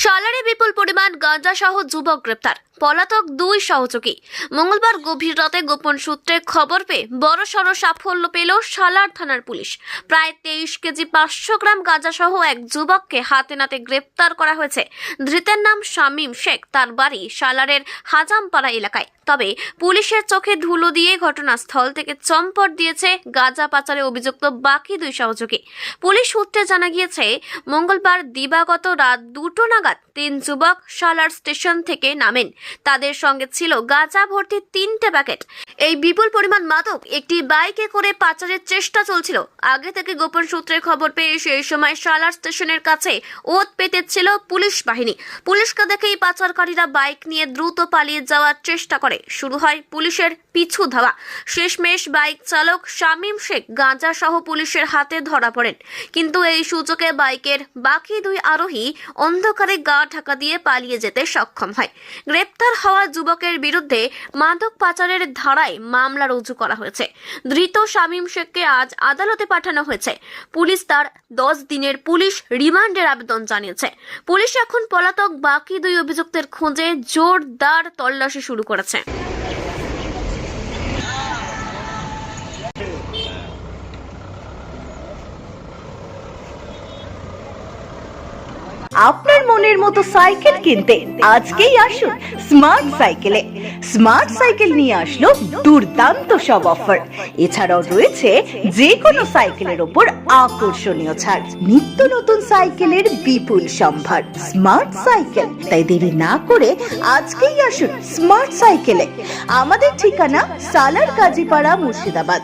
সালারে বিপুল পরিমাণ গাঁজা সহ যুবক গ্রেপ্তার। পলাতক দুই সহযোগী। মঙ্গলবার গভীর রাতে গোপন সূত্রে খবর পেয়ে বড় সড় সাফল্য পেল সালার থানার পুলিশ। প্রায় তেইশ কেজি পাঁচশো গ্রাম গাঁজা সহ এক যুবককে হাতে নাতে গ্রেপ্তার করা হয়েছে। ধৃতের নাম শামীম শেখ, তার বাড়ি সালারের হাজামপাড়া এলাকায়। তবে পুলিশের চোখে ধুলো দিয়ে ঘটনাস্থল থেকে চম্পট দিয়েছে গাঁজা পাচারে অভিযুক্ত বাকি দুই সহযোগী। পুলিশ সূত্রে জানা গিয়েছে, মঙ্গলবার দিবাগত রাত দুটো নাগাদ তিন যুবক সালার স্টেশন থেকে নামেন। তাদের সঙ্গে ছিল গাঁজা ভর্তি তিনটে প্যাকেট। এই বিপুল পরিমাণ মাদক একটি বাইকে করে পাচারের চেষ্টা চলছিল। আগে থেকে গোপন সূত্রে খবর পেয়ে সেই সময় সালার স্টেশনের কাছে ওত পেতেছিল পুলিশ বাহিনী। পুলিশকে দেখেই পাচারকারীরা বাইক নিয়ে দ্রুত পালিয়ে যাওয়ার চেষ্টা করে। শুরু হয় পুলিশের পিছু ধাওয়া। শেষমেশ বাইক চালক শামীম শেখ গাঁজা সহ পুলিশের হাতে ধরা পড়েন। কিন্তু এই সুযোগে বাইকের বাকি দুই আরোহী অন্ধকারে গা ঢাকা দিয়ে পালিয়ে যেতে সক্ষম হয়। গ্রেপ্তার হওয়া যুবকের বিরুদ্ধে মাদক পাচারের ধারায় মামলা রুজু করা হয়েছে। ধৃত শামীম শেখকে আজ আদালতে পাঠানো হয়েছে। পুলিশ তার দশ দিনের পুলিশ রিমান্ডের আবেদন জানিয়েছে। পুলিশ এখন পলাতক বাকি দুই অভিযুক্তের খোঁজে জোরদার তল্লাশি শুরু করেছে। আপনার মনের মতো সাইকেল কিনতে আজকেই আসুন স্মার্ট সাইকেলে স্মার্ট সাইকেল নিয়ে আসলো দুর্দান্ত সব অফার এছাড়াও রয়েছে যে কোনো সাইকেলের ওপর আকর্ষণীয় ছাড়। নিত্য নতুন সাইকেলের বিপুল সম্ভার। স্মার্ট সাইকেল তাই দেরি না করে আজকেই আসুন স্মার্ট সাইকেলে আমাদের ঠিকানা সালার কাজীপাড়া মুর্শিদাবাদ।